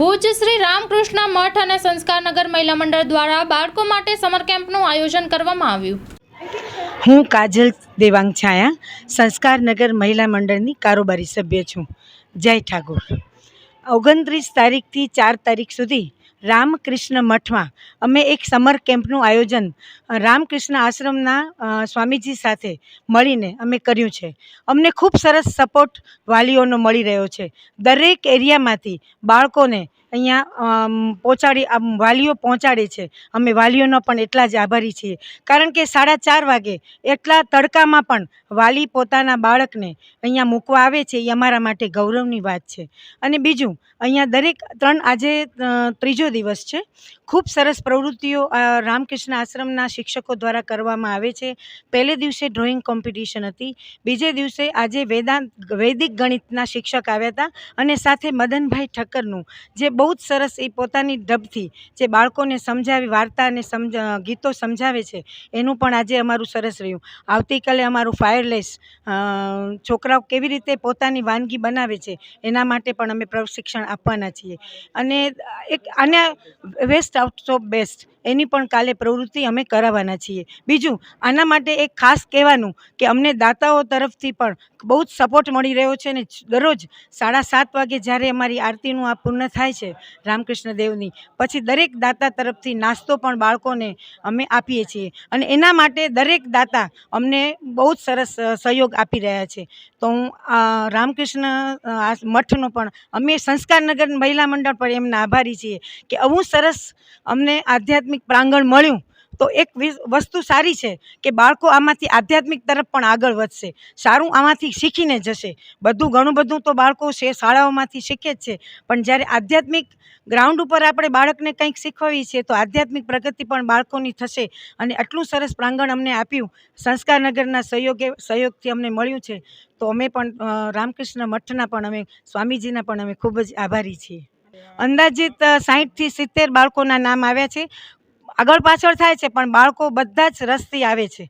ભુજ શ્રી રામકૃષ્ણ મઠ અને સંસ્કારનગર મહિલા મંડળ દ્વારા બાળકો માટે સમર કેમ્પનું આયોજન કરવામાં આવ્યું. હું કાજલ દેવાંગ છાયા સંસ્કારનગર મહિલા મંડળની કારોબારી સભ્ય છું. જય ઠાકોર. ઓગણત્રીસ તારીખથી ચાર તારીખ સુધી રામકૃષ્ણ મઠમાં અમે એક સમર કેમ્પનું આયોજન રામકૃષ્ણ આશ્રમના સ્વામીજી સાથે મળીને અમે કર્યું છે. અમને ખૂબ સરસ સપોર્ટ વાલીઓનો મળી રહ્યો છે. દરેક એરિયામાંથી બાળકોને અહીંયા પહોંચાડી આમ, વાલીઓ પહોંચાડે છે. અમે વાલીઓનો પણ એટલા જ આભારી છીએ. કારણ કે સાડા ચાર વાગે એટલા તડકામાં પણ વાલી પોતાના બાળકને અહીંયા મૂકવા આવે છે, એ અમારા માટે ગૌરવની વાત છે. અને બીજું, અહીંયા દરેક ત્રણ, આજે ત્રીજો દિવસ છે. ખૂબ સરસ પ્રવૃત્તિઓ આ રામકૃષ્ણ આશ્રમના શિક્ષકો દ્વારા કરવામાં આવે છે. પહેલે દિવસે ડ્રોઈંગ કોમ્પિટિશન હતી. બીજે દિવસે આજે વેદાંત, વૈદિક ગણિતના શિક્ષક આવ્યા હતા. અને સાથે મદનભાઈ ઠક્કરનું, જે બહુ જ સરસ એ પોતાની ઢબથી જે બાળકોને સમજાવી, વાર્તા અને સમજ ગીતો સમજાવે છે, એનું પણ આજે અમારું સરસ રહ્યું. આવતીકાલે અમારું ફાયરલેસ છોકરાઓ કેવી રીતે પોતાની વાનગી બનાવે છે, એના માટે પણ અમે પ્રશિક્ષણ આપવાના છીએ. અને એક, આને વેસ્ટ આઉટ ઓફ બેસ્ટ એની પણ કાલે પ્રવૃત્તિ અમે કરાવવાના છીએ. બીજું, આના માટે એક ખાસ કહેવાનું કે અમને દાતાઓ તરફથી પણ બહુ જ સપોર્ટ મળી રહ્યો છે અને દરરોજ સાડા સાત વાગે જ્યારે અમારી આરતીનું આ પૂર્ણ થાય છે રામકૃષ્ણ દેવની, પછી દરેક દાતા તરફથી નાસ્તો પણ બાળકોને અમે આપીએ છીએ. અને એના માટે દરેક દાતા અમને બહુ જ સરસ સહયોગ આપી રહ્યા છે. તો હું રામકૃષ્ણ મઠનો પણ, અમે સંસ્કારનગર મહિલા મંડળ પણ એમના આભારી છીએ કે આવું સરસ અમને આધ્યાત્મિક પ્રાંગણ મળ્યું, તો એક વિસ- વસ્તુ સારી છે કે બાળકો આમાંથી આધ્યાત્મિક તરફ પણ આગળ વધશે. સારું આમાંથી શીખીને જશે. બધું ઘણું બધું તો બાળકો છે, શાળાઓમાંથી શીખે જ છે. પણ જ્યારે આધ્યાત્મિક ગ્રાઉન્ડ ઉપર આપણે બાળકને કંઈક શીખવવી છીએ, તો આધ્યાત્મિક પ્રગતિ પણ બાળકોની થશે. અને આટલું સરસ પ્રાંગણ અમને આપ્યું. સંસ્કારનગરના સહયોગે, સહયોગથી અમને મળ્યું છે. તો અમે પણ રામકૃષ્ણ મઠના પણ અમે, સ્વામીજીના પણ અમે ખૂબ જ આભારી છીએ. અંદાજિત સાહીઠથી સિત્તેર બાળકોના નામ આવ્યા છે. આગળ પાછળ થાય છે, પણ બાળકો બધા જ રસથી આવે છે.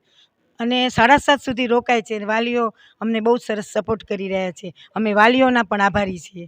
અને સાડા સાત સુધી રોકાય છે વાલીઓ અમને બહુ સરસ સપોર્ટ કરી રહ્યા છે. અમે વાલીઓના પણ આભારી છીએ.